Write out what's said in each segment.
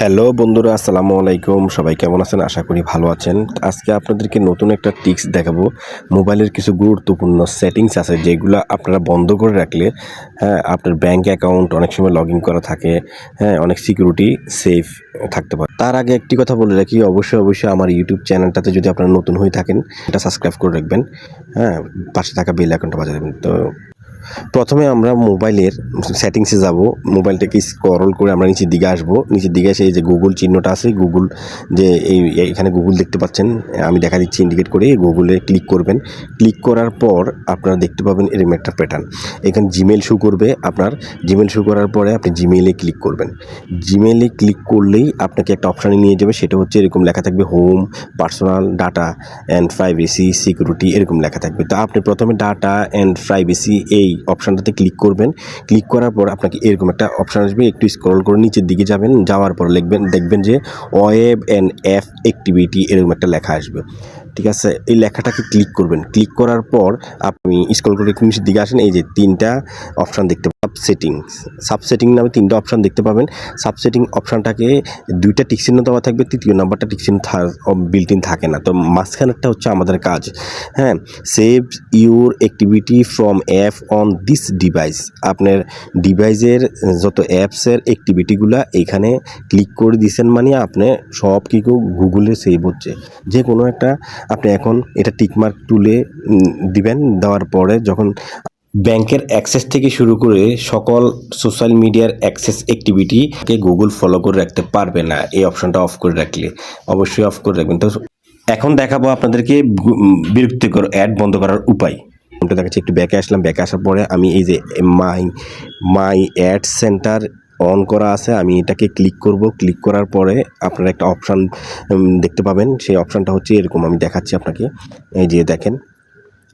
Hello বন্ধুরা, আসসালামু আলাইকুম। সবাই কেমন আছেন? আশা করি ভালো আছেন। আজকে আপনাদেরকে নতুন একটা টিক্স দেখাবো। মোবাইলের কিছু গুরুত্বপূর্ণ সেটিংস আছে যেগুলো আপনারা বন্ধ করে রাখলে হ্যাঁ আপনার ব্যাঙ্ক অ্যাকাউন্ট, অনেক সময় লগ করা থাকে হ্যাঁ অনেক সিকিউরিটি সেফ থাকতে পারে। তার আগে একটি কথা বলে রাখি, অবশ্যই অবশ্যই আমার ইউটিউব চ্যানেলটাতে যদি আপনারা নতুন হয়ে থাকেন, এটা সাবস্ক্রাইব করে রাখবেন হ্যাঁ পাশে থাকা বেল অ্যাকাউন্টটা বাজিয়ে দেবেন। তো প্রথমে আমরা মোবাইলের সেটিংসে যাব, মোবাইলটাকে স্ক্রল করে আমরা নিচের দিকে আসব। নিচের দিকে এসে এই যে গুগল চিহ্নটা আছে গুগল যে এই এখানে গুগল দেখতে পাচ্ছেন, আমি দেখা দিচ্ছি ইন্ডিকেট করে গুগলে ক্লিক করবেন। ক্লিক করার পর আপনারা দেখতে পাবেন এরকম একটা প্যাটার্ন এখানে জিমেল শু করবে আপনার। জিমেল শু করার পরে আপনি জিমেলে ক্লিক করবেন। জিমেলে ক্লিক করলেই আপনাকে একটা অপশানে নিয়ে যাবে, সেটা হচ্ছে এরকম লেখা থাকবে home personal data and privacy security এরকম লেখা থাকবে। তো আপনি প্রথমে ডাটা অ্যান্ড প্রাইভেসি এই অপশানটাতে ক্লিক করবেন। ক্লিক করার পর আপনাকে এরকম একটা অপশান আসবে। একটু স্ক্রল করে নিচের দিকে যাবেন। যাওয়ার পর লিখবেন, দেখবেন যে ওয়েব অ্যান্ড অ্যাপ অ্যাক্টিভিটি এরকম একটা লেখা আসবে। ঠিক আছে? এই লেখাটাকে ক্লিক করবেন। ক্লিক করার পর আপনি স্ক্রল করে একটু নিচের দিকে আসেন। এই যে তিনটা অপশান দেখতে সাব সেটিং সাব সেটিং নামে তিনটা অপশান দেখতে পাবেন। সাবসেটিং অপশানটাকে দুইটা টিকচিহ্ন দেওয়া থাকবে, তৃতীয় নাম্বারটা টিকচিহ্ন বিল্ট ইন থাকে না। তো মাঝখানেরটা হচ্ছে আমাদের কাজ। হ্যাঁ save your activity from app on this device আপনার ডিভাইসের যত অ্যাপসের অ্যাক্টিভিটিগুলো এখানে ক্লিক করে দিছেন মানে আপনি সব কিছু গুগলে সেভ হচ্ছে। যে কোনো একটা আপনি এখন এটা টিকমার্ক তুলে দিবেন। দেওয়ার পরে যখন ব্যাংকের অ্যাক্সেস থেকে শুরু করে সকল সোশ্যাল মিডিয়ার অ্যাক্সেস অ্যাক্টিভিটিকে গুগল ফলো করে রাখতে পারবে না। এই অপশনটা অফ করে রাখলে। অবশ্যই অফ করে রাখবেন। তো এখন দেখাবো আপনাদেরকে বিরক্তিকর অ্যাড বন্ধ করার উপায়। আমি দেখাচ্ছি, একটু ব্যাকে আসলাম। ব্যাকে আসার পরে আমি এই যে my my ad center on করা আছে, আমি এটাকে ক্লিক করব। ক্লিক করার পরে আপনারা একটা অপশান দেখতে পাবেন। সেই অপশানটা হচ্ছে এরকম। আমি দেখাচ্ছি আপনাকে। এই যে দেখেন,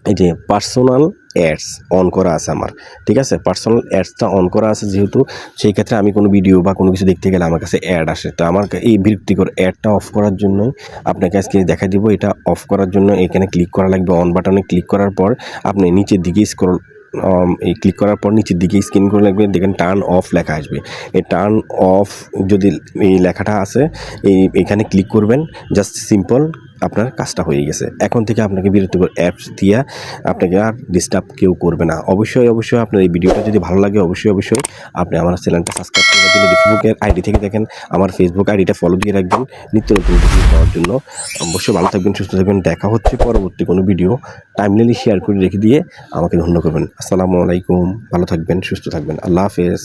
এই যে পার্সোনাল অ্যাডস অন করা আছে আমার, ঠিক আছে? পার্সোনাল অ্যাডসটা অন করা আছে যেহেতু, সেই ক্ষেত্রে আমি কোনো ভিডিও বা কোনো কিছু দেখতে গেলে আমার কাছে অ্যাড আসে। তো আমার এই বিরক্তিকর অ্যাডটা অফ করার জন্য আপনাকে আজকে দেখা দিব। এটা অফ করার জন্য এখানে ক্লিক করা লাগবে। অন বাটনে ক্লিক করার পর আপনি নিচের দিকে স্ক্রল এই ক্লিক করার পর নিচের দিকে স্ক্রিন করে লাগবে। দেখেন টার্ন অফ লেখা আসবে। এই টার্ন অফ যদি এই লেখাটা আছে, এই এখানে ক্লিক করবেন। জাস্ট সিম্পল আপনার কাজটা হয়ে গেছে। এখন থেকে আপনাকে বিরক্তিকর অ্যাপস দিয়ে আপনাকে আর ডিস্টার্ব কেউ করবে না। অবশ্যই অবশ্যই আপনার এই ভিডিওটা যদি ভালো লাগে, অবশ্যই অবশ্যই আপনি আমার চ্যানেলটা সাবস্ক্রাইব করে রাখবেন। ফেসবুকের আইডি থেকে দেখেন, আমার ফেসবুক আইডিটা ফলো দিয়ে রাখবেন নিত্য নতুন ভিডিও পাওয়ার জন্য। অবশ্যই ভালো থাকবেন, সুস্থ থাকবেন। দেখা হচ্ছে পরবর্তী কোনো ভিডিও টাইমলাইনলি শেয়ার করে রেখে দিয়ে আমাকে ধন্য করবেন। আসসালামু আলাইকুম। ভালো থাকবেন, সুস্থ থাকবেন। আল্লাহ হাফেজ।